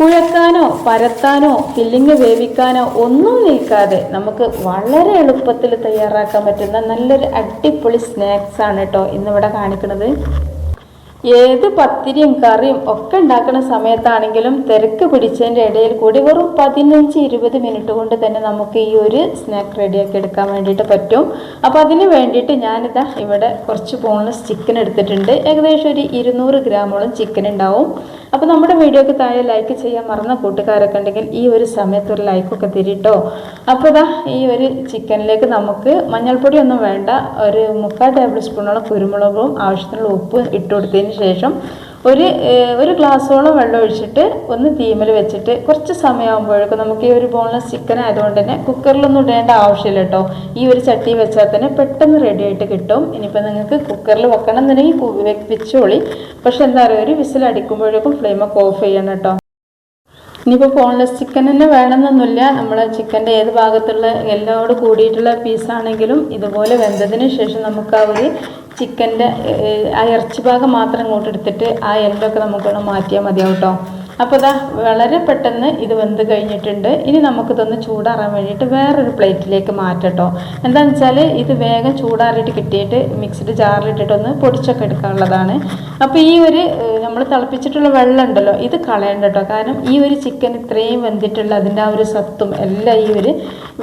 കുഴക്കാനോ പരത്താനോ killing വേവിക്കാനോ ഒന്നും നീക്കാതെ നമുക്ക് വളരെ എളുപ്പത്തിൽ തയ്യാറാക്കാൻ പറ്റുന്ന നല്ലൊരു അടിപൊളി സ്നാക്സ് ആണ് കേട്ടോ ഇന്നിവിടെ കാണിക്കുന്നത്. ഏത് പത്തിരിയും കറിയും ഒക്കെ ഉണ്ടാക്കുന്ന സമയത്താണെങ്കിലും തിരക്ക് പിടിച്ചതിന്റെ ഇടയിൽ കൂടി വെറും പതിനഞ്ച് ഇരുപത് മിനിറ്റ് കൊണ്ട് തന്നെ നമുക്ക് ഈ ഒരു സ്നാക്ക് റെഡിയാക്കി എടുക്കാൻ വേണ്ടിയിട്ട് പറ്റും. അപ്പോൾ അതിന് വേണ്ടിയിട്ട് ഞാനിതാ ഇവിടെ കുറച്ച് ബോൺലെസ് ചിക്കൻ എടുത്തിട്ടുണ്ട്. ഏകദേശം ഒരു ഇരുന്നൂറ് ഗ്രാമോളം ചിക്കൻ ഉണ്ടാവും. അപ്പോൾ നമ്മുടെ വീഡിയോക്ക് താഴെ ലൈക്ക് ചെയ്യാൻ മറന്ന കൂട്ടുകാരൊക്കെ ഉണ്ടെങ്കിൽ ഈ ഒരു സമയത്ത് ഒരു ലൈക്കൊക്കെ തിരിട്ടോ. അപ്പോൾ ഇതാ ഈ ഒരു ചിക്കനിലേക്ക് നമുക്ക് മഞ്ഞൾപ്പൊടി ഒന്നും വേണ്ട. ഒരു മുക്കാൽ ടേബിൾ സ്പൂണോളം കുരുമുളകും ആവശ്യത്തിനുള്ള ഉപ്പ് ഇട്ട് കൊടുത്തതിന് ശേഷം ഒരു ഒരു ഗ്ലാസ്സോളം വെള്ളം ഒഴിച്ചിട്ട് ഒന്ന് തീമൽ വെച്ചിട്ട് കുറച്ച് സമയമാകുമ്പോഴേക്കും നമുക്ക് ഈ ഒരു ബോൺലെസ് ചിക്കൻ ആയതുകൊണ്ട് തന്നെ കുക്കറിലൊന്നും ഇടേണ്ട ആവശ്യമില്ല കേട്ടോ. ഈ ഒരു ചട്ടി വെച്ചാൽ തന്നെ പെട്ടെന്ന് റെഡി ആയിട്ട് കിട്ടും. ഇനിയിപ്പോൾ നിങ്ങൾക്ക് കുക്കറിൽ വെക്കണം എന്നുണ്ടെങ്കിൽ വെച്ചോളി. പക്ഷെ എന്താ പറയുക ഒരു വിസിൽ അടിക്കുമ്പോഴേക്കും ഫ്ലെയിമൊക്കെ ഓഫ് ചെയ്യണം കേട്ടോ. ഇനിയിപ്പോൾ ബോൺലെസ് ചിക്കൻ തന്നെ വേണമെന്നൊന്നുമില്ല. നമ്മൾ ചിക്കന്റെ ഏത് ഭാഗത്തുള്ള എല്ലോട് കൂടിയിട്ടുള്ള പീസാണെങ്കിലും ഇതുപോലെ വെന്തതിന് ശേഷം നമുക്ക് ആ ഒരു ചിക്കന്റെ ആ ഇറച്ചി ഭാഗം മാത്രം ഇങ്ങോട്ട് എടുത്തിട്ട് ആ എല്ലൊക്കെ നമുക്കൊന്ന് മാറ്റിയാൽ മതിയാവും കേട്ടോ അപ്പോൾ ഇതാ വളരെ പെട്ടെന്ന് ഇത് വെന്ത് കഴിഞ്ഞിട്ടുണ്ട്. ഇനി നമുക്കിതൊന്ന് ചൂടാറാൻ വേണ്ടിയിട്ട് വേറൊരു പ്ലേറ്റിലേക്ക് മാറ്റട്ടോ. എന്താണെന്ന് വെച്ചാൽ ഇത് വേഗം ചൂടാറിയിട്ട് കിട്ടിയിട്ട് മിക്സിഡ് ജാറിലിട്ടിട്ടൊന്ന് പൊടിച്ചൊക്കെ എടുക്കാനുള്ളതാണ്. അപ്പോൾ ഈ ഒരു നമ്മൾ തിളപ്പിച്ചിട്ടുള്ള വെള്ളം ഉണ്ടല്ലോ ഇത് കളയണ്ട കേട്ടോ കാരണം ഈ ഒരു ചിക്കൻ ഇത്രയും വെന്തിട്ടുള്ള അതിന്റെ ആ ഒരു സത്തും എല്ലാം ഈ ഒരു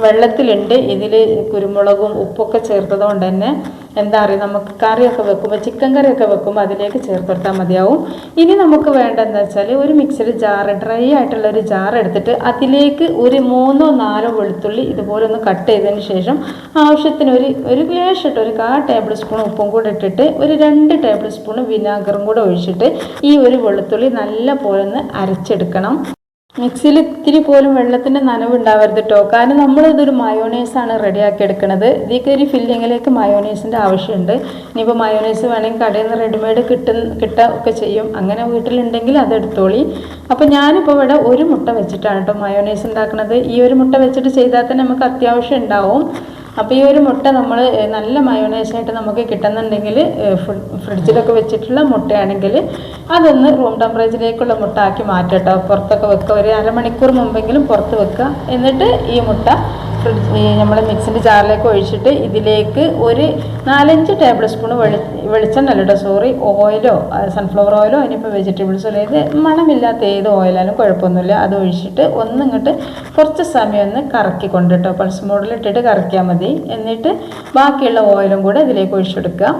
വെള്ളത്തിലുണ്ട്. ഇതിൽ കുരുമുളകും ഉപ്പൊക്കെ ചേർത്തത് കൊണ്ട് തന്നെ എന്താ പറയുക നമുക്ക് കറിയൊക്കെ വെക്കുമ്പോൾ ചിക്കൻ കറിയൊക്കെ വെക്കുമ്പോൾ അതിലേക്ക് ചേർത്തെടുത്താൽ മതിയാവും. ഇനി നമുക്ക് വേണ്ടതെന്ന് വെച്ചാൽ ഒരു മിക്സിയിൽ ജാറ് ഡ്രൈ ആയിട്ടുള്ള ഒരു ജാർ എടുത്തിട്ട് അതിലേക്ക് ഒരു മൂന്നോ നാലോ വെളുത്തുള്ളി ഇതുപോലെ ഒന്ന് കട്ട് ചെയ്തതിന് ശേഷം ആവശ്യത്തിന് ഒരു ഒരു ഗ്ലേഷ് ഇട്ട് ഒരു കാ ടേബിൾ സ്പൂൺ ഉപ്പും കൂടെ ഇട്ടിട്ട് ഒരു രണ്ട് ടേബിൾ സ്പൂൺ വിനാഗറും കൂടെ ഒഴിച്ചിട്ട് ഈ ഒരു വെളുത്തുള്ളി നല്ല പോലെ ഒന്ന് അരച്ചെടുക്കണം. മിക്സിയിൽ ഇത്തിരി പോലും വെള്ളത്തിന്റെ നനവ് ഉണ്ടാവരുത് കേട്ടോ കാരണം നമ്മൾ ഇതൊരു മയോണൈസാണ് റെഡിയാക്കി എടുക്കുന്നത് ഇതിലേക്ക് ഒരു ഫില്ലിങ്ങിലേക്ക് മയോണൈസിന്റെ ആവശ്യമുണ്ട്. ഇനിയിപ്പോൾ മയോണൈസ് വേണമെങ്കിൽ കടയിൽ നിന്ന് റെഡിമെയ്ഡ് കിട്ടുന്ന കിട്ടുക ഒക്കെ ചെയ്യും. അങ്ങനെ വീട്ടിലുണ്ടെങ്കിൽ അത് എടുത്തോളി. അപ്പോൾ ഞാനിപ്പോൾ ഇവിടെ ഒരു മുട്ട വെച്ചിട്ടാണ് കേട്ടോ മയോണൈസ് ഉണ്ടാക്കുന്നത് ഈ ഒരു മുട്ട വെച്ചിട്ട് ചെയ്താൽ തന്നെ നമുക്ക് അത്യാവശ്യം ഉണ്ടാവും. അപ്പോൾ ഈ ഒരു മുട്ട നമ്മൾ നല്ല മയോണൈസായിട്ട് നമുക്ക് കിട്ടുന്നുണ്ടെങ്കിൽ ഫ്രിഡ്ജിലൊക്കെ വെച്ചിട്ടുള്ള മുട്ടയാണെങ്കിൽ അതൊന്ന് റൂം ടെമ്പറേച്ചറിലേക്കുള്ള മുട്ട ആക്കി മാറ്റട്ടോ. പുറത്തൊക്കെ വെക്കുക ഒരു അരമണിക്കൂർ മുമ്പെങ്കിലും പുറത്ത് വെക്കുക എന്നിട്ട് ഈ മുട്ട നമ്മൾ മിക്സിന്റെ ചാറിലേക്ക് ഒഴിച്ചിട്ട് ഇതിലേക്ക് ഒരു നാലഞ്ച് ടേബിൾ സ്പൂൺ വെളി വെളിച്ചെണ്ണ അല്ല കേട്ടോ സോറി ഓയിലോ സൺഫ്ലവർ ഓയിലോ ഇനിയിപ്പോൾ വെജിറ്റബിൾസോ ഏത് മണമില്ലാത്ത ഏത് ഓയിലാലും കുഴപ്പമൊന്നുമില്ല. അത് ഒഴിച്ചിട്ട് ഒന്ന് ഇങ്ങോട്ട് കുറച്ച് സമയം ഒന്ന് കറക്കി കൊണ്ടിട്ടോ പൾസ് മോഡിലിട്ടിട്ട് കറക്കിയാൽ മതി. എന്നിട്ട് ബാക്കിയുള്ള ഓയിലും കൂടെ ഇതിലേക്ക് ഒഴിച്ചെടുക്കുക.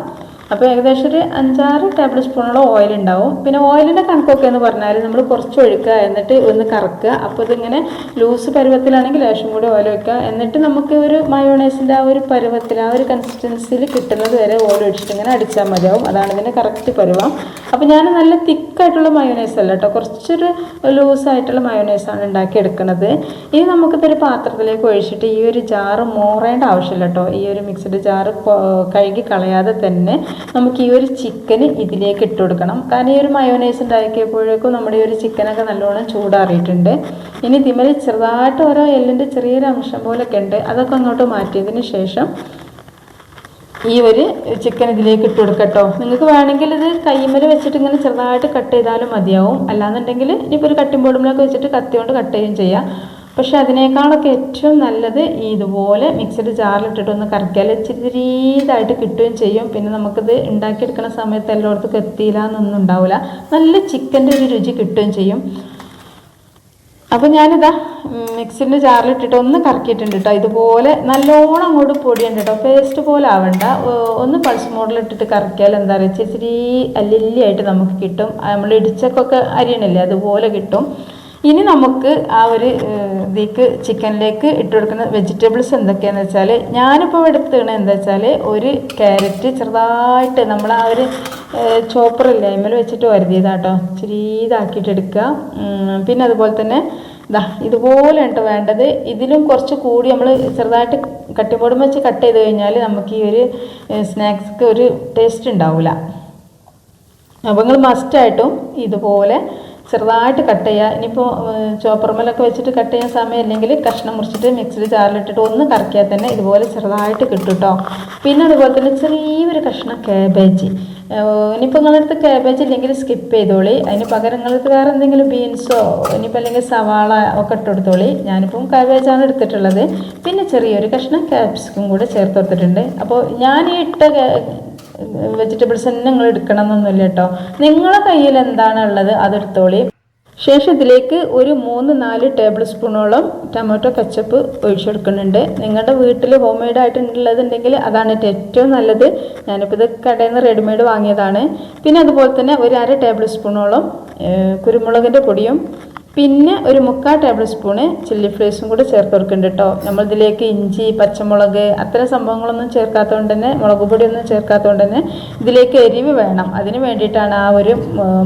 അപ്പോൾ ഏകദേശം ഒരു അഞ്ചാറ് ടേബിൾ സ്പൂണോളം ഓയിൽ ഉണ്ടാവും. പിന്നെ ഓയിലിന്റെ കണക്കൊക്കെ എന്ന് പറഞ്ഞാൽ നമ്മൾ കുറച്ച് ഒഴുക്കുക എന്നിട്ട് ഒന്ന് കറക്കുക. അപ്പോൾ ഇതിങ്ങനെ ലൂസ് പരുവത്തിലാണെങ്കിൽ ലേശം കൂടി ഓയിൽ ഒഴിക്കുക. എന്നിട്ട് നമുക്ക് ഒരു മയോണൈസിന്റെ ആ ഒരു പരുവത്തിൽ ആ ഒരു കൺസിസ്റ്റൻസിയിൽ കിട്ടുന്നത് വരെ ഓയിൽ ഒഴിച്ചിട്ട് ഇങ്ങനെ അടിച്ചാൽ മതിയാവും. അതാണ് ഇതിന്റെ കറക്റ്റ് പരുവം. അപ്പോൾ ഞാൻ നല്ല തിക്കായിട്ടുള്ള മയോണൈസ് അല്ല കേട്ടോ കുറച്ചൊരു ലൂസായിട്ടുള്ള മയോണൈസാണ് ഉണ്ടാക്കിയെടുക്കുന്നത്. ഇനി നമുക്കിതൊരു പാത്രത്തിലേക്ക് ഒഴിച്ചിട്ട് ഈ ഒരു ജാറ് മോറേണ്ട ആവശ്യമില്ല കേട്ടോ ഈ ഒരു മിക്സഡ് ജാറ് കഴുകി കളയാതെ തന്നെ നമുക്ക് ഈ ഒരു ചിക്കൻ ഇതിലേക്ക് ഇട്ട് കൊടുക്കണം. കാരണം ഈ ഒരു മയോനൈസ് ഉണ്ടാക്കിയപ്പോഴേക്കും നമ്മുടെ ഈ ഒരു ചിക്കനൊക്കെ നല്ലോണം ചൂടാറിയിട്ടുണ്ട്. ഇനി ഇതിമേൽ ചെറുതായിട്ട് ഓരോ എല്ലിന്റെ ചെറിയൊരു അംശം പോലൊക്കെ ഉണ്ട്. അതൊക്കെ അങ്ങോട്ട് മാറ്റിയതിന് ശേഷം ഈ ഒരു ചിക്കൻ ഇതിലേക്ക് ഇട്ട് കൊടുക്കട്ടോ നിങ്ങൾക്ക് വേണമെങ്കിൽ ഇത് കൈമേൽ വെച്ചിട്ട് ഇങ്ങനെ ചെറുതായിട്ട് കട്ട് ചെയ്താലും മതിയാവും. അല്ലാന്നുണ്ടെങ്കിൽ ഇനിയിപ്പോൾ ഒരു കട്ടിംഗ് ബോർഡിലൊക്കെ വെച്ചിട്ട് കത്തി കൊണ്ട് കട്ട് ചെയ്യുകയും ചെയ്യാം. പക്ഷെ അതിനേക്കാളൊക്കെ ഏറ്റവും നല്ലത് ഇതുപോലെ മിക്സിഡ് ജാറിലിട്ടിട്ടൊന്ന് കറക്കിയാൽ ഇച്ചിരി ഇതായിട്ട് കിട്ടുകയും ചെയ്യും. പിന്നെ നമുക്കിത് ഉണ്ടാക്കിയെടുക്കുന്ന സമയത്ത് എല്ലായിടത്തും എത്തിയില്ല എന്നൊന്നും ഉണ്ടാവില്ല. നല്ല ചിക്കന്റെ ഒരു രുചി കിട്ടുകയും ചെയ്യും. അപ്പോൾ ഞാനിതാ മിക്സിന്റെ ജാറിലിട്ടിട്ട് ഒന്ന് കറക്കിയിട്ടുണ്ട് കേട്ടോ ഇതുപോലെ നല്ലോണം അങ്ങോട്ട് പൊടിയുണ്ട് കേട്ടോ പേസ്റ്റ് പോലെ ആവണ്ട. ഒന്ന് പൾസ് മോഡലിട്ടിട്ട് കറക്കിയാൽ എന്താ പറയുക ഇച്ചിരി അല്ലില്ലിയായിട്ട് നമുക്ക് കിട്ടും. നമ്മൾ ഇടിച്ചക്കൊക്കെ അരിയണില്ലേ? അതുപോലെ കിട്ടും. ഇനി നമുക്ക് ആ ഒരു ഇതിക്ക് ചിക്കനിലേക്ക് ഇട്ട് കൊടുക്കുന്ന വെജിറ്റബിൾസ് എന്തൊക്കെയാണെന്ന് വെച്ചാൽ ഞാനിപ്പോൾ എടുത്തുകണ എന്താ വെച്ചാൽ ഒരു ക്യാരറ്റ് ചെറുതായിട്ട് നമ്മൾ ആ ഒരു ചോപ്പറില്ലേ ഇല്ലായ്മ വെച്ചിട്ട് വരുതിയതാട്ടോ ഇച്ചിരി ഇതാക്കിയിട്ട് എടുക്കുക. പിന്നെ അതുപോലെ തന്നെ ഇതാ ഇതുപോലെ ഉണ്ട് വേണ്ടത്. ഇതിലും കുറച്ച് കൂടി നമ്മൾ ചെറുതായിട്ട് കട്ടിപ്പോടും വെച്ച് കട്ട് ചെയ്ത് കഴിഞ്ഞാൽ നമുക്ക് ഈ ഒരു സ്നാക്സ്ക്ക് ഒരു ടേസ്റ്റ് ഉണ്ടാവില്ല അപ്പോൾ നിങ്ങൾ മസ്റ്റായിട്ടും ഇതുപോലെ ചെറുതായിട്ട് കട്ട് ചെയ്യുക ഇനിയിപ്പോൾ ചോപ്പർമലൊക്കെ വെച്ചിട്ട് കട്ട് ചെയ്യാൻ സമയമില്ലെങ്കിൽ കഷ്ണം മുറിച്ചിട്ട് മിക്സിയിൽ ചാറിലിട്ടിട്ട് ഒന്ന് കറക്കിയാൽ തന്നെ ഇതുപോലെ ചെറുതായിട്ട് കിട്ടും കേട്ടോ പിന്നെ അതുപോലെ തന്നെ ചെറിയൊരു കഷ്ണം കാബേജ് ഇനിയിപ്പോൾ നിങ്ങളുടെ അടുത്ത് കാബേജ് ഇല്ലെങ്കിൽ സ്കിപ്പ് ചെയ്തോളി. അതിന് പകരം നിങ്ങളടുത്ത് വേറെ എന്തെങ്കിലും ബീൻസോ ഇനിയിപ്പോൾ അല്ലെങ്കിൽ സവാള ഒക്കെ ഇട്ട് കൊടുത്തോളി. ഞാനിപ്പം കാബേജാണ് എടുത്തിട്ടുള്ളത്. പിന്നെ ചെറിയൊരു കഷ്ണം ക്യാപ്സിക്കും കൂടെ ചേർത്ത് കൊടുത്തിട്ടുണ്ട്. അപ്പോൾ ഞാൻ ഇട്ട വെജിറ്റബിൾസ് തന്നെ നിങ്ങൾ എടുക്കണം എന്നൊന്നുമില്ല കേട്ടോ. നിങ്ങളെ കയ്യിൽ എന്താണ് ഉള്ളത് അതെടുത്തോളി. ശേഷം ഇതിലേക്ക് ഒരു മൂന്ന് നാല് ടേബിൾ സ്പൂണോളം ടൊമാറ്റോ കച്ചപ്പ് ഒഴിച്ചെടുക്കുന്നുണ്ട്. നിങ്ങളുടെ വീട്ടിൽ ഹോം മെയ്ഡ് ആയിട്ടുള്ളതുണ്ടെങ്കിൽ അതാണ് ഏറ്റവും നല്ലത്. ഞാനിപ്പോൾ ഇത് കടയിൽ നിന്ന് റെഡിമെയ്ഡ് വാങ്ങിയതാണ്. പിന്നെ അതുപോലെ തന്നെ ഒരു അര ടേബിൾ സ്പൂണോളം കുരുമുളകിന്റെ പൊടിയും പിന്നെ ഒരു മുക്കാൽ ടേബിൾ സ്പൂണ് ചില്ലി ഫ്ലേക്സും കൂടി ചേർത്ത് കൊടുക്കുന്നുണ്ട് കേട്ടോ നമ്മളിതിലേക്ക് ഇഞ്ചി പച്ചമുളക് അത്തരം സംഭവങ്ങളൊന്നും ചേർക്കാത്തതുകൊണ്ട് തന്നെ മുളക് പൊടിയൊന്നും ചേർക്കാത്തതുകൊണ്ട് തന്നെ ഇതിലേക്ക് എരിവ് വേണം. അതിന് വേണ്ടിയിട്ടാണ് ആ ഒരു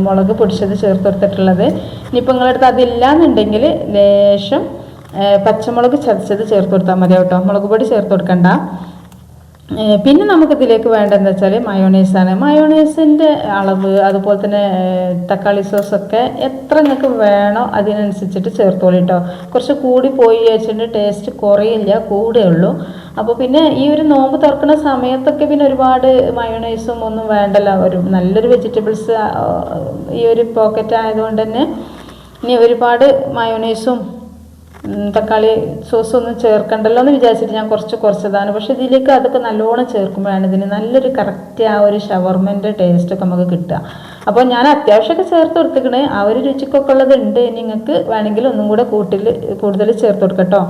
മുളക് പൊടിച്ചത് ചേർത്ത് കൊടുത്തിട്ടുള്ളത്. ഇനിയിപ്പോൾ നിങ്ങളുടെ അടുത്ത് അതില്ലാന്നുണ്ടെങ്കിൽ ലേശം പച്ചമുളക് ചതച്ചത് ചേർത്ത് കൊടുത്താൽ മതി കേട്ടോ മുളക് പൊടി ചേർത്ത് കൊടുക്കണ്ട. പിന്നെ നമുക്കിതിലേക്ക് വേണ്ടതെന്ന് വെച്ചാൽ മയോണൈസാണ്. മയോണൈസിന്റെ അളവ് അതുപോലെ തന്നെ തക്കാളി സോസൊക്കെ എത്ര നിങ്ങൾക്ക് വേണോ അതിനനുസരിച്ചിട്ട് ചേർത്തോളൂ കേട്ടോ കുറച്ച് കൂടി പോയി വെച്ചിട്ട് ടേസ്റ്റ് കുറയില്ല കൂടെ ഉള്ളൂ. അപ്പോൾ പിന്നെ ഈ ഒരു നോമ്പ് തുറക്കുന്ന സമയത്തൊക്കെ പിന്നെ ഒരുപാട് മയോണൈസും ഒന്നും വേണ്ടല്ലോ. ഒരു നല്ലൊരു വെജിറ്റബിൾസ് ഈ ഒരു പോക്കറ്റ് ആയതുകൊണ്ട് തന്നെ ഇനി ഒരുപാട് മയോണൈസും തക്കാളി സോസ് ഒന്നും ചേർക്കണ്ടല്ലോ എന്ന് വിചാരിച്ചിട്ട് ഞാൻ കുറച്ച് കുറച്ചതാണ്. പക്ഷേ ഇതിലേക്ക് അതൊക്കെ നല്ലോണം ചേർക്കുമ്പോഴാണ് ഇതിന് നല്ലൊരു കറക്റ്റ് ആ ഒരു ഷവർമന്റെ ടേസ്റ്റൊക്കെ നമുക്ക് കിട്ടുക. അപ്പോൾ ഞാൻ അത്യാവശ്യമൊക്കെ ചേർത്ത് കൊടുത്തിക്കണേ ആ ഒരു രുചിക്കൊക്കെ ഉള്ളത് ഉണ്ട്. നിങ്ങൾക്ക് വേണമെങ്കിൽ ഒന്നും കൂടെ കൂട്ടിൽ കൂടുതൽ ചേർത്ത് കൊടുക്കട്ടോ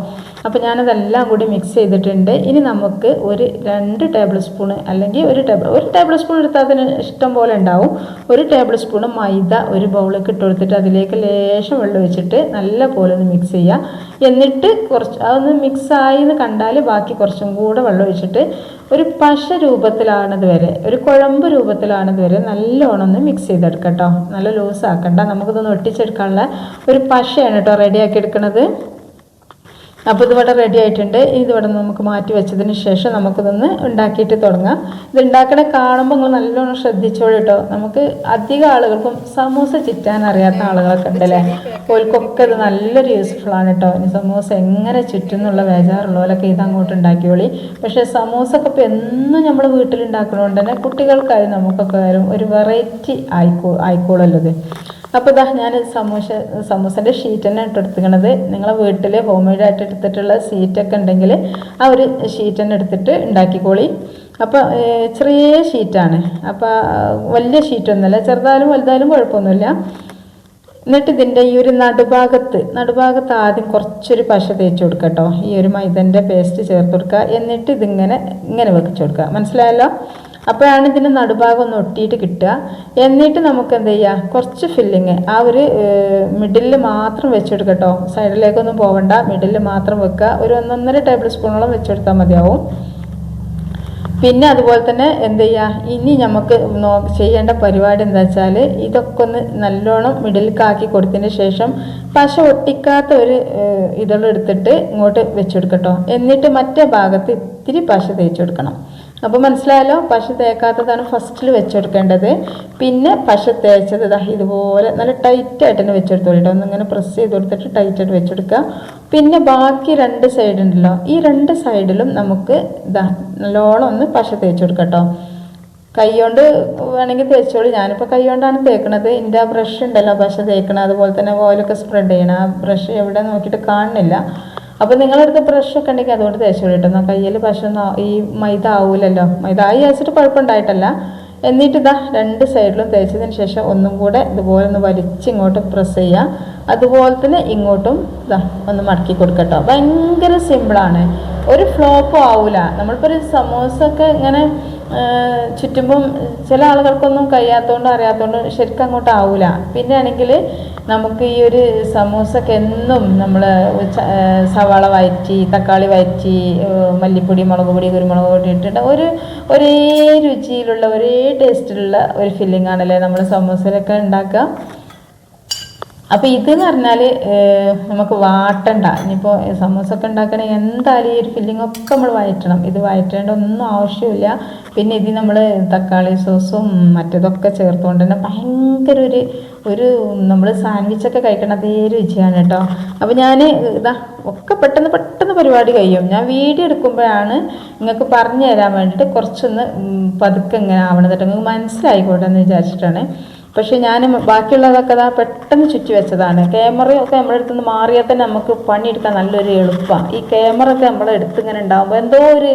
അപ്പോൾ ഞാനതെല്ലാം കൂടി മിക്സ് ചെയ്തിട്ടുണ്ട്. ഇനി നമുക്ക് ഒരു രണ്ട് ടേബിൾ സ്പൂൺ അല്ലെങ്കിൽ ഒരു ടേബിൾ ഒരു ടേബിൾ സ്പൂൺ എടുത്താൽ അതിന് ഇഷ്ടം പോലെ ഉണ്ടാവും. ഒരു ടേബിൾ സ്പൂൺ മൈദ ഒരു ബൗളിലേക്ക് ഇട്ട് കൊടുത്തിട്ട് അതിലേക്ക് ലേശം വെള്ളം വെച്ചിട്ട് നല്ല പോലെ ഒന്ന് മിക്സ് ചെയ്യുക എന്നിട്ട് കുറച്ച് അതൊന്ന് മിക്സ് ആയി എന്ന് കണ്ടാൽ ബാക്കി കുറച്ചും കൂടെ വെള്ളം ഒഴിച്ചിട്ട് ഒരു പശ രൂപത്തിലാണത് വരെ ഒരു കുഴമ്പ് രൂപത്തിലാണത് വരെ നല്ലോണം ഒന്ന് മിക്സ് ചെയ്തെടുക്കാം കേട്ടോ നല്ല ലൂസ് ആക്കണ്ട. നമുക്കിതൊന്ന് ഒട്ടിച്ചെടുക്കാനുള്ള ഒരു പശയാണ് കേട്ടോ റെഡിയാക്കി എടുക്കുന്നത് അപ്പോൾ ഇതിവിടെ റെഡി ആയിട്ടുണ്ട്. ഇതിവിടെ നമുക്ക് മാറ്റി വെച്ചതിന് ശേഷം നമുക്കിതൊന്ന് ഉണ്ടാക്കിയിട്ട് തുടങ്ങാം. ഇത് ഉണ്ടാക്കണ കാണുമ്പോൾ നിങ്ങൾ നല്ലോണം ശ്രദ്ധിച്ചോളൂ കേട്ടോ നമുക്ക് അധികം ആളുകൾക്കും സമൂസ ചുറ്റാൻ അറിയാത്ത ആളുകളൊക്കെ ഉണ്ടല്ലേ ഓൽക്കൊക്കെ ഇത് നല്ലൊരു യൂസ്ഫുൾ ആണ് കേട്ടോ ഇനി സമൂസ എങ്ങനെ ചുറ്റുന്നുള്ള ബേജാറുള്ളവരൊക്കെ ഇത് അങ്ങോട്ട് ഉണ്ടാക്കിയോളി പക്ഷേ സമൂസ ഒക്കെ ഇപ്പോൾ എന്നും നമ്മൾ വീട്ടിലുണ്ടാക്കുന്നതുകൊണ്ട് തന്നെ കുട്ടികൾക്കായി നമുക്കൊക്കെ ഒരു വെറൈറ്റി ആയിക്കോ ആയിക്കോളല്ലോ ഇത്. അപ്പോൾ ഇതാ ഞാൻ സമൂസ സമൂസന്റെ ഷീറ്റ് തന്നെ ഇട്ട് എടുത്തിക്കണത് നിങ്ങളെ വീട്ടിൽ ഹോം മെയ്ഡ് ആയിട്ട് എടുത്തിട്ടുള്ള ഷീറ്റൊക്കെ ഉണ്ടെങ്കിൽ ആ ഒരു ഷീറ്റ് തന്നെ എടുത്തിട്ട് ഉണ്ടാക്കിക്കോളി. അപ്പോൾ ചെറിയ ഷീറ്റാണ് അപ്പോൾ വലിയ ഷീറ്റൊന്നുമല്ല ചെറുതായാലും വലുതായാലും കുഴപ്പമൊന്നുമില്ല. എന്നിട്ട് ഇതിന്റെ ഈ ഒരു നടുഭാഗത്ത് നടുഭാഗത്ത് ആദ്യം കുറച്ചൊരു പശ തേച്ച് കൊടുക്കുക കേട്ടോ. ഈ ഒരു മൈദന്റെ പേസ്റ്റ് ചേർത്ത് കൊടുക്കുക എന്നിട്ട് ഇതിങ്ങനെ ഇങ്ങനെ വെച്ച് കൊടുക്കുക മനസ്സിലായല്ലോ? അപ്പോഴാണ് ഇതിന്റെ നടുഭാഗം ഒന്ന് ഒട്ടിയിട്ട് കിട്ടുക. എന്നിട്ട് നമുക്ക് എന്ത് ചെയ്യുക? കുറച്ച് ഫില്ലിങ് ആ ഒരു മിഡിലിൽ മാത്രം വെച്ചെടുക്കുക കേട്ടോ. സൈഡിലേക്കൊന്നും പോകണ്ട മിഡിലിൽ മാത്രം വെക്കുക. ഒരു ഒന്നൊന്നര ടേബിൾ സ്പൂണോളം വെച്ചെടുത്താൽ മതിയാവും. പിന്നെ അതുപോലെ തന്നെ എന്ത് ചെയ്യുക? ഇനി നമുക്ക് ചെയ്യേണ്ട പരിപാടി എന്താ വെച്ചാൽ ഇതൊക്കെ ഒന്ന് നല്ലോണം മിഡിൽക്കാക്കി കൊടുത്തതിന് ശേഷം പശ ഒട്ടിക്കാത്ത ഒരു ഇതെടുത്തിട്ട് ഇങ്ങോട്ട് വെച്ചെടുക്കട്ടോ എന്നിട്ട് മറ്റേ ഭാഗത്ത് ഇത്തിരി പശ തേച്ച് കൊടുക്കണം. അപ്പോൾ മനസ്സിലായല്ലോ? പശ തേക്കാത്തതാണ് ഫസ്റ്റിൽ വെച്ചെടുക്കേണ്ടത്. പിന്നെ പശ തേച്ചത് ദാ ഇതുപോലെ നല്ല ടൈറ്റായിട്ട് തന്നെ വെച്ചെടുത്തോളൂ കേട്ടോ ഒന്നിങ്ങനെ പ്രസ് ചെയ്ത് കൊടുത്തിട്ട് ടൈറ്റായിട്ട് വെച്ചെടുക്കുക പിന്നെ ബാക്കി രണ്ട് സൈഡ് ഉണ്ടല്ലോ. ഈ രണ്ട് സൈഡിലും നമുക്ക് ഇതാ നല്ലോണം ഒന്ന് പശ തേച്ച് കൊടുക്കാം കേട്ടോ കൈ കൊണ്ട് വേണമെങ്കിൽ തേച്ചോളൂ. ഞാനിപ്പോൾ കൈ കൊണ്ടാണ് തേക്കണത്. എന്റെ ആ ബ്രഷ് ഉണ്ടല്ലോ പശ തേക്കണം അതുപോലെ തന്നെ ഓയിലൊക്കെ സ്പ്രെഡ് ചെയ്യണം ആ ബ്രഷ് എവിടെ നോക്കിയിട്ട് കാണുന്നില്ല. അപ്പോൾ നിങ്ങളടുത്ത് ബ്രഷ് ഒക്കെ ഉണ്ടെങ്കിൽ അതുകൊണ്ട് തേച്ചോളൂ കേട്ടോ. എന്നാൽ കയ്യിൽ പശു ഈ മൈദ ആവൂലല്ലോ. മൈദ ആയി വെച്ചിട്ട് കുഴപ്പമുണ്ടായിട്ടല്ല. എന്നിട്ട് ഇതാ രണ്ട് സൈഡിലും തേച്ചതിന് ശേഷം ഒന്നും കൂടെ ഇതുപോലെ ഒന്ന് വലിച്ച് ഇങ്ങോട്ട് പ്രസ് ചെയ്യുക. അതുപോലെ തന്നെ ഇങ്ങോട്ടും ഇതാ ഒന്ന് മടക്കി കൊടുക്കട്ടോ ഭയങ്കര സിമ്പിളാണ് ഒരു ഫ്ലോപ്പും ആവില്ല നമ്മളിപ്പോൾ ഒരു സമോസ ഒക്കെ ഇങ്ങനെ ചുറ്റുമ്പം ചില ആളുകൾക്കൊന്നും കഴിയാത്തതുകൊണ്ട് അറിയാത്തതുകൊണ്ട് ശരിക്കും അങ്ങോട്ട് ആവൂല. പിന്നെ ആണെങ്കിൽ നമുക്ക് ഈ ഒരു സമൂസക്ക് എന്നും നമ്മൾ സവാള വയറ്റി തക്കാളി വയറ്റി മല്ലിപ്പൊടി മുളക് പൊടി കുരുമുളക് പൊടി ഇട്ടിട്ട് ഒരു ഒരേ രുചിയിലുള്ള ഒരേ ടേസ്റ്റിലുള്ള ഒരു ഫില്ലിംഗ് ആണല്ലേ നമ്മൾ സമൂസയിലൊക്കെ ഉണ്ടാക്കുക അപ്പോൾ ഇതെന്ന് പറഞ്ഞാൽ നമുക്ക് വാട്ടണ്ട. ഇനിയിപ്പോൾ സമൂസ ഒക്കെ ഉണ്ടാക്കണമെങ്കിൽ എന്തായാലും ഈ ഒരു ഫില്ലിംഗ് ഒക്കെ നമ്മൾ വയറ്റണം. ഇത് വയറ്റേണ്ട ഒന്നും ആവശ്യമില്ല. പിന്നെ ഇത് നമ്മൾ തക്കാളി സോസും മറ്റതൊക്കെ ചേർത്തുകൊണ്ട് തന്നെ ഭയങ്കര ഒരു ഒരു നമ്മൾ സാൻഡ്വിച്ചൊക്കെ കഴിക്കണ അതേ രുചിയാണ് കേട്ടോ. അപ്പോൾ ഞാൻ ഇതാ ഒക്കെ പെട്ടെന്ന് പെട്ടെന്ന് പരിപാടി കഴിയും. ഞാൻ വീഡിയോ എടുക്കുമ്പോഴാണ് നിങ്ങൾക്ക് പറഞ്ഞു തരാൻ വേണ്ടിയിട്ട് കുറച്ചൊന്ന് പതുക്കെ ഇങ്ങനെ ആവണത് കേട്ടോ. നിങ്ങൾക്ക് മനസ്സിലായിക്കോട്ടെ എന്ന് വിചാരിച്ചിട്ടാണ്. പക്ഷെ ഞാൻ ബാക്കിയുള്ളതൊക്കെ അതാ പെട്ടെന്ന് ചുറ്റി വെച്ചതാണ്. ക്യാമറയൊക്കെ നമ്മുടെ അടുത്ത് നിന്ന് മാറിയാൽ തന്നെ നമുക്ക് പണിയെടുക്കാൻ നല്ലൊരു എളുപ്പമാണ് ഈ ക്യാമറ ഒക്കെ നമ്മളെ അടുത്ത് ഇങ്ങനെ ഉണ്ടാകുമ്പോൾ എന്തോ ഒരു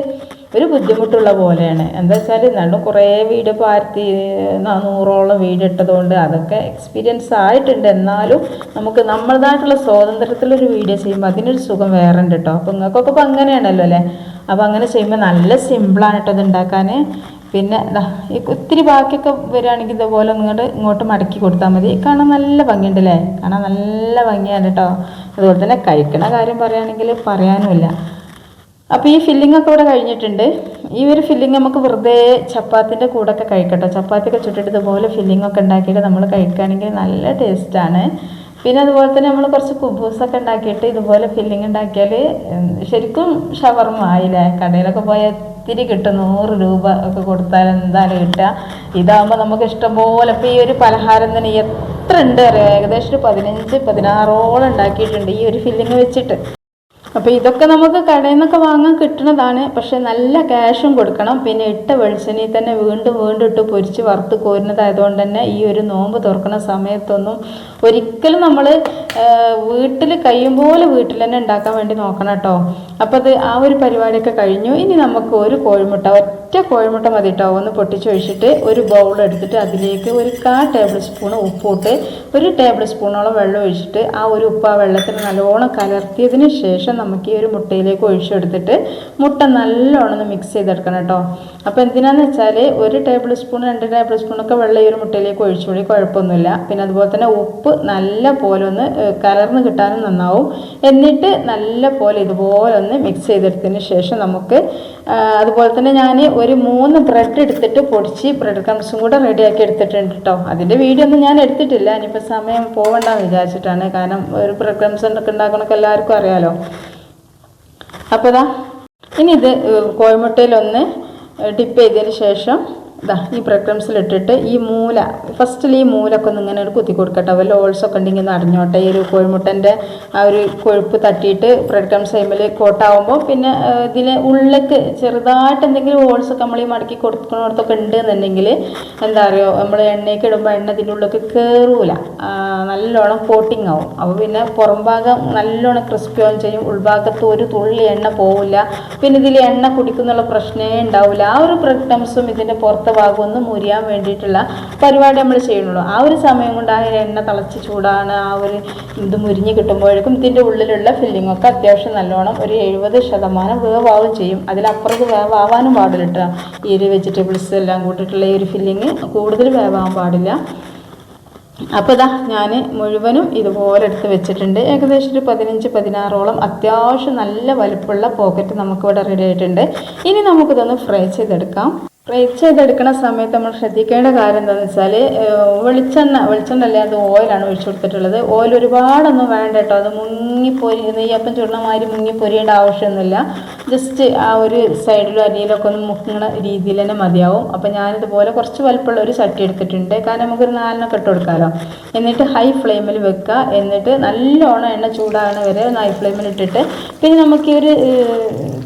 ഒരു ബുദ്ധിമുട്ടുള്ള പോലെയാണ്. എന്താ വെച്ചാൽ നല്ല കുറേ വീട് ഇപ്പോൾ ആയിരത്തി നാനൂറോളം വീഡിയോ ഇട്ടതുകൊണ്ട് അതൊക്കെ എക്സ്പീരിയൻസ് ആയിട്ടുണ്ട്. എന്നാലും നമുക്ക് നമ്മളതായിട്ടുള്ള സ്വാതന്ത്ര്യത്തിലൊരു വീഡിയോ ചെയ്യുമ്പോൾ അതിനൊരു സുഖം വേറെ ഉണ്ട് കേട്ടോ അപ്പോൾ നിങ്ങൾക്കൊക്കെ ഇപ്പോൾ അങ്ങനെയാണല്ലോ അല്ലേ? അപ്പോൾ അങ്ങനെ ചെയ്യുമ്പോൾ നല്ല സിമ്പിളാണ് കേട്ടോ ഇത് ഉണ്ടാക്കാൻ പിന്നെ ഒത്തിരി ബാക്കിയൊക്കെ വരികയാണെങ്കിൽ ഇതുപോലെ നിങ്ങോട്ട് ഇങ്ങോട്ട് മടക്കി കൊടുത്താൽ മതി. കാണാൻ നല്ല ഭംഗിയുണ്ട് അല്ലേ കാണാൻ നല്ല ഭംഗിയാണ് കേട്ടോ അതുപോലെ തന്നെ കഴിക്കണ കാര്യം പറയുകയാണെങ്കിൽ പറയാനുമില്ല അപ്പോൾ ഈ ഫില്ലിംഗ് ഒക്കെ ഇവിടെ കഴിഞ്ഞിട്ടുണ്ട്. ഈ ഒരു ഫില്ലിംഗ് നമുക്ക് വെറുതെ ചപ്പാത്തിന്റെ കൂടെ ഒക്കെ കഴിക്കട്ടോ. ചപ്പാത്തിയൊക്കെ ചുട്ടിട്ട് ഇതുപോലെ ഫില്ലിംഗ് ഒക്കെ ഉണ്ടാക്കിയിട്ട് നമ്മൾ കഴിക്കുകയാണെങ്കിൽ നല്ല ടേസ്റ്റാണ് പിന്നെ അതുപോലെ തന്നെ നമ്മൾ കുറച്ച് കുബൂസൊക്കെ ഉണ്ടാക്കിയിട്ട് ഇതുപോലെ ഫില്ലിംഗ് ഉണ്ടാക്കിയാൽ ശരിക്കും ഷവർമ്മ ആയില്ലേ? കടയിലൊക്കെ പോയാൽ ഒത്തിരി കിട്ടും. നൂറ് രൂപ ഒക്കെ കൊടുത്താൽ എന്തായാലും കിട്ടുക. ഇതാകുമ്പോൾ നമുക്ക് ഇഷ്ടംപോലെ ഇപ്പോൾ ഈ ഒരു പലഹാരം തന്നെ എത്ര ഉണ്ട് അറിയാം? ഏകദേശം ഒരു പതിനഞ്ച് പതിനാറോളം ഉണ്ടാക്കിയിട്ടുണ്ട് ഈ ഒരു ഫില്ലിംഗ് വെച്ചിട്ട്. അപ്പോൾ ഇതൊക്കെ നമുക്ക് കടയിൽ നിന്നൊക്കെ വാങ്ങാൻ കിട്ടുന്നതാണ്. പക്ഷെ നല്ല ക്യാഷും കൊടുക്കണം. പിന്നെ ഇട്ട വെളിച്ചെണ്ണയിൽ തന്നെ വീണ്ടും വീണ്ടും ഇട്ട് പൊരിച്ച് വറുത്ത് കോരുന്നതായതുകൊണ്ട് തന്നെ ഈ ഒരു നോമ്പ് തുറക്കുന്ന സമയത്തൊന്നും ഒരിക്കലും നമ്മൾ വീട്ടിൽ കഴിയും പോലെ വീട്ടിൽ തന്നെ ഉണ്ടാക്കാൻ വേണ്ടി നോക്കണം കേട്ടോ. അപ്പോൾ അത് ആ ഒരു പരിപാടിയൊക്കെ കഴിഞ്ഞു. ഇനി നമുക്ക് ഒരു കോഴിമുട്ട ഒറ്റ കോഴിമുട്ട മതി കേട്ടോ ഒന്ന് പൊട്ടിച്ചൊഴിച്ചിട്ട് ഒരു ബൗൾ എടുത്തിട്ട് അതിലേക്ക് ഒരു കാ ടേബിൾ സ്പൂൺ ഉപ്പിട്ട് ഒരു ടേബിൾ സ്പൂണോളം വെള്ളം ഒഴിച്ചിട്ട് ആ ഒരു ഉപ്പ് ആ വെള്ളത്തിൽ നല്ലോണം കലർത്തിയതിന് ശേഷം നമുക്ക് ഈ ഒരു മുട്ടയിലേക്ക് ഒഴിച്ചെടുത്തിട്ട് മുട്ട നല്ലോണം ഒന്ന് മിക്സ് ചെയ്തെടുക്കണം കേട്ടോ. അപ്പോൾ എന്തിനാന്ന് വെച്ചാൽ ഒരു ടേബിൾ സ്പൂൺ രണ്ട് ടേബിൾ സ്പൂണൊക്കെ വെള്ളം ഈ ഒരു മുട്ടയിലേക്ക് ഒഴിച്ചുകൂടി കുഴപ്പമൊന്നുമില്ല. പിന്നെ അതുപോലെ തന്നെ ഉപ്പ് നല്ല പോലെ ഒന്ന് കലർന്ന് കിട്ടാനും നന്നാവും. എന്നിട്ട് നല്ല പോലെ ഇതുപോലെ ഒന്ന് മിക്സ് ചെയ്തെടുത്തതിന് ശേഷം നമുക്ക് അതുപോലെ തന്നെ ഞാൻ ഒരു മൂന്ന് ബ്രെഡ് എടുത്തിട്ട് പൊടിച്ച് ബ്രെഡ് ക്രംസും കൂടെ റെഡിയാക്കി എടുത്തിട്ടുണ്ട് കേട്ടോ അതിന്റെ വീഡിയോ ഒന്നും ഞാൻ എടുത്തിട്ടില്ല. ഇനിയിപ്പോൾ സമയം പോകണ്ടെന്ന് വിചാരിച്ചിട്ടാണ്. കാരണം ഒരു ബ്രെഡ് ക്രംസ് ഒക്കെ ഉണ്ടാക്കണമൊക്കെ എല്ലാവർക്കും അറിയാലോ. അപ്പോൾ ഇതാ ഇനി ഇത് കോഴിമുട്ടയിലൊന്ന് ഡിപ്പ് ചെയ്തതിന് ശേഷം ഇതാ ഈ ബ്രെഡ് ക്രംസിലിട്ടിട്ട് ഈ മൂല ഫസ്റ്റിൽ ഈ മൂലൊക്കെ ഒന്ന് ഇങ്ങനെ ഒരു കുത്തി കൊടുക്കട്ടെ. വല്ല ഓൾസൊക്കെ ഉണ്ടെങ്കിൽ ഒന്ന് അടഞ്ഞോട്ടെ. ഈ ഒരു കോഴിമുട്ടന്റെ ആ ഒരു കൊഴുപ്പ് തട്ടിയിട്ട് ബ്രെഡ് ക്രംസ് ടൈമിൽ കോട്ടാവുമ്പോൾ പിന്നെ ഇതിന് ഉള്ളിലേക്ക് ചെറുതായിട്ട് എന്തെങ്കിലും ഓൾസൊക്കെ നമ്മൾ ഈ മടക്കി കൊടുക്കുന്നിടത്തൊക്കെ ഉണ്ട് എന്നുണ്ടെങ്കിൽ എന്താ പറയുക നമ്മൾ എണ്ണയ്ക്ക് ഇടുമ്പോൾ എണ്ണ ഇതിന്റെ ഉള്ളിലേക്ക് കയറൂല നല്ലോണം കോട്ടിങ് ആവും. അപ്പോൾ പിന്നെ പുറം ഭാഗം നല്ലോണം ക്രിസ്പി ആവുകയും ചെയ്യും. ഉൾഭാഗത്ത് ഒരു തുള്ളി എണ്ണ പോവില്ല. പിന്നെ ഇതിൽ എണ്ണ കുടിക്കുന്നുള്ള പ്രശ്നമേ ഉണ്ടാവില്ല ആ ഒരു പ്രട്ടംസും ഇതിന്റെ പുറത്തെ ഭാഗം ഒന്ന് മുരിയാൻ വേണ്ടിയിട്ടുള്ള പരിപാടി നമ്മൾ ചെയ്യണുള്ളൂ ആ ഒരു സമയം കൊണ്ട് ആ എണ്ണ തിളച്ച് ചൂടാണ് ആ ഒരു ഇത് മുരിഞ്ഞ് കിട്ടുമ്പോഴേക്കും ഇതിന്റെ ഉള്ളിലുള്ള ഫില്ലിംഗ് ഒക്കെ അത്യാവശ്യം നല്ലോണം ഒരു എഴുപത് ശതമാനം വേവാവും ചെയ്യും. അതിലപ്പുറത്ത് വേവാവാനും പാടില്ല കേട്ടോ. ഈ ഒരു വെജിറ്റബിൾസ് എല്ലാം കൂട്ടിയിട്ടുള്ള ഈ ഒരു ഫില്ലിങ് കൂടുതൽ വേവാൻ പാടില്ല. അപ്പോൾ ഇതാ ഞാൻ മുഴുവനും ഇതുപോലെ എടുത്ത് വെച്ചിട്ടുണ്ട്. ഏകദേശം ഒരു പതിനഞ്ച് പതിനാറോളം അത്യാവശ്യം നല്ല വലുപ്പമുള്ള പോക്കറ്റ് നമുക്കിവിടെ റെഡി ആയിട്ടുണ്ട്. ഇനി നമുക്കിതൊന്ന് ഫ്രൈ ചെയ്തെടുക്കാം. ഫ്രൈ ചെയ്തെടുക്കുന്ന സമയത്ത് നമ്മൾ ശ്രദ്ധിക്കേണ്ട കാര്യം എന്താണെന്ന് വെച്ചാൽ വെളിച്ചെണ്ണ വെളിച്ചെണ്ണ അല്ലാതെ ഓയിലാണ് ഒഴിച്ചു കൊടുത്തിട്ടുള്ളത്. ഓയിൽ ഒരുപാടൊന്നും വേണ്ട കേട്ടോ. അത് മുങ്ങിപ്പൊരി നെയ്യപ്പം ചുടുന്ന മാതിരി മുങ്ങിപ്പൊരിയേണ്ട ആവശ്യമൊന്നുമില്ല. ജസ്റ്റ് ആ ഒരു സൈഡിലും അരിയിലൊക്കെ ഒന്ന് മുങ്ങണ രീതിയിൽ തന്നെ മതിയാവും. അപ്പോൾ ഞാനിതുപോലെ കുറച്ച് വലുപ്പമുള്ള ഒരു ചട്ടി എടുത്തിട്ടുണ്ട്. കാരണം നമുക്കൊരു നാലിനൊക്കെ ഇട്ട് കൊടുക്കാമല്ലോ എന്നിട്ട് ഹൈ ഫ്ലെയിമിൽ വെക്കുക എന്നിട്ട് നല്ലോണം എണ്ണ ചൂടാകണ വരെ ഹൈ ഫ്ലെയിമിൽ ഇട്ടിട്ട് പിന്നെ നമുക്ക് ഒരു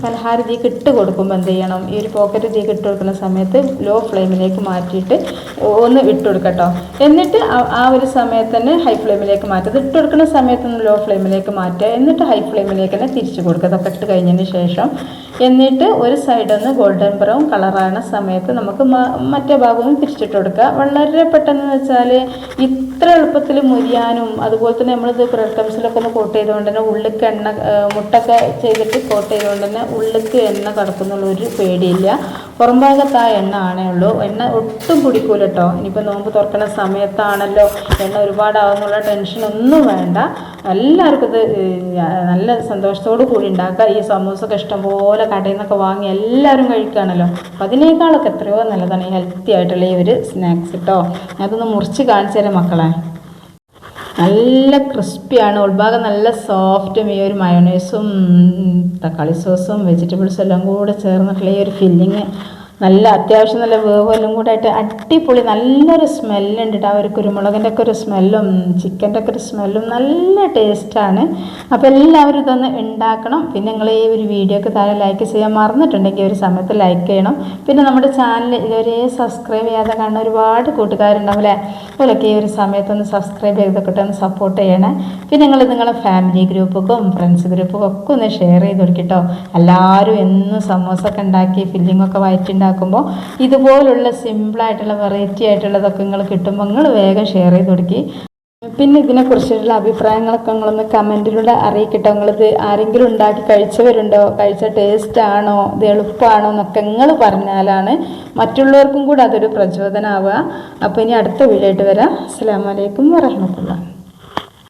പലഹാര തീ ഇട്ട് കൊടുക്കുമ്പോൾ എന്ത് ചെയ്യണം? ഈ ഒരു പോക്കറ്റ് തീ ഇട്ട് കൊടുക്കുന്ന സമയത്ത് ലോ ഫ്ലെയിമിലേക്ക് മാറ്റിയിട്ട് ഒന്ന് ഇട്ട് കൊടുക്കട്ടോ. എന്നിട്ട് ആ- ഒരു സമയത്ത് തന്നെ ഹൈ ഫ്ലെയിമിലേക്ക് മാറ്റുക. ഇട്ട് കൊടുക്കുന്ന സമയത്ത് ലോ ഫ്ലെയിമിലേക്ക് മാറ്റുക. എന്നിട്ട് ഹൈ ഫ്ലെയിമിലേക്ക് തന്നെ തിരിച്ച് കൊടുക്കുക. അതൊക്കെ ഇട്ട് കഴിഞ്ഞതിന് ശേഷം എന്നിട്ട് ഒരു സൈഡ് ഒന്ന് ഗോൾഡൻ ബ്രൗൺ കളറാണ് സമയത്ത് നമുക്ക് മറ്റേ ഭാഗവും തിരിച്ചിട്ട് കൊടുക്കുക. വളരെ പെട്ടെന്ന് വെച്ചാൽ ഇത്ര എളുപ്പത്തിൽ മുരിയാനും അതുപോലെ തന്നെ നമ്മളിത് ബ്രെഡ് ക്രംസിലൊക്കെ ഒന്ന് കോട്ട് ചെയ്തുകൊണ്ട് തന്നെ ഉള്ളിക്ക് എണ്ണ മുട്ടൊക്കെ ചെയ്തിട്ട് കോട്ട് ചെയ്തുകൊണ്ട് തന്നെ ഉള്ളിക്ക് എണ്ണ കടക്കുന്നുള്ള ഒരു പേടിയില്ല. പുറം ഭാഗത്ത് ആ എണ്ണ ആണേ ഉള്ളൂ. എണ്ണ ഒട്ടും കുടിക്കൂല കേട്ടോ ഇനിയിപ്പോൾ നോമ്പ് തുറക്കുന്ന സമയത്താണല്ലോ എണ്ണ ഒരുപാടാവുന്നുള്ള ടെൻഷനൊന്നും വേണ്ട. എല്ലാവർക്കും ഇത് നല്ല സന്തോഷത്തോടു കൂടി ഉണ്ടാക്കുക. ഈ സമൂസൊക്കെ ഇഷ്ടംപോലെ കടയിൽ നിന്നൊക്കെ വാങ്ങി എല്ലാവരും കഴിക്കുകയാണല്ലോ. അപ്പം അതിനേക്കാളൊക്കെ എത്രയോ നല്ലതാണ് ഈ ഹെൽത്തി ആയിട്ടുള്ള ഈ ഒരു സ്നാക്സ് കേട്ടോ അതൊന്ന് മുറിച്ച് കാണിച്ചു തരാം മക്കളെ. നല്ല ക്രിസ്പിയാണ് ഉൾഭാഗം നല്ല സോഫ്റ്റും ഈ ഒരു മയോണൈസും തക്കാളി സോസും വെജിറ്റബിൾസും എല്ലാം കൂടെ ചേർന്നിട്ടുള്ള ഈ ഒരു ഫില്ലിങ് നല്ല അത്യാവശ്യം നല്ല വേവെല്ലാം കൂടെ ആയിട്ട് അടിപൊളി നല്ലൊരു സ്മെല്ലുണ്ട് ആ ഒരു കുരുമുളകിന്റെ ഒക്കെ ഒരു സ്മെല്ലും ചിക്കന്റെ ഒക്കെ ഒരു സ്മെല്ലും നല്ല ടേസ്റ്റാണ്. അപ്പോൾ എല്ലാവരും ഇതൊന്ന് ഉണ്ടാക്കണം പിന്നെ നിങ്ങൾ ഈ ഒരു വീഡിയോക്ക് താഴെ ലൈക്ക് ചെയ്യാൻ മറന്നിട്ടുണ്ടെങ്കിൽ ഒരു സമയത്ത് ലൈക്ക് ചെയ്യണം. പിന്നെ നമ്മുടെ ചാനൽ ഇതുവരെ സബ്സ്ക്രൈബ് ചെയ്യാതെ കാണുന്ന ഒരുപാട് കൂട്ടുകാരുണ്ടാവും അല്ലേ? അതുപോലൊക്കെ ഈ ഒരു സമയത്തൊന്ന് സബ്സ്ക്രൈബ് ചെയ്തൊക്കെ ഒന്ന് സപ്പോർട്ട് ചെയ്യണേ. പിന്നെ നിങ്ങൾ നിങ്ങളെ ഫാമിലി ഗ്രൂപ്പുക്കും ഫ്രണ്ട്സ് ഗ്രൂപ്പും ഒക്കെ ഒന്ന് ഷെയർ ചെയ്ത് കൊടുക്കട്ടോ എല്ലാവരും എന്നും സമോസ ഒക്കെ ഉണ്ടാക്കി ഫില്ലിങ്ങൊക്കെ ഒക്കെ വയറ്റുണ്ടാക്കുമ്പോൾ ഇതുപോലുള്ള സിമ്പിളായിട്ടുള്ള വെറൈറ്റി ആയിട്ടുള്ളതൊക്കെ നിങ്ങൾ കിട്ടുമ്പോൾ നിങ്ങൾ വേഗം ഷെയർ ചെയ്ത് കൊടുക്കി. പിന്നെ ഇതിനെക്കുറിച്ചുള്ള അഭിപ്രായങ്ങളൊക്കെ നിങ്ങളൊന്ന് കമന്റിലൂടെ അറിയിക്കട്ടോ. നിങ്ങളിത് ആരെങ്കിലും ഉണ്ടാക്കി കഴിച്ചവരുണ്ടോ? കഴിച്ച ടേസ്റ്റ് ആണോ? ഇത് എളുപ്പമാണോ എന്നൊക്കെ നിങ്ങൾ പറഞ്ഞാലാണ് മറ്റുള്ളവർക്കും കൂടെ അതൊരു പ്രചോദനമാവുക അപ്പോൾ ഇനി അടുത്ത വീഡിയോ ആയിട്ട് വരാം. അസ്സാം വലൈക്കും വരഹമത്തുള്ള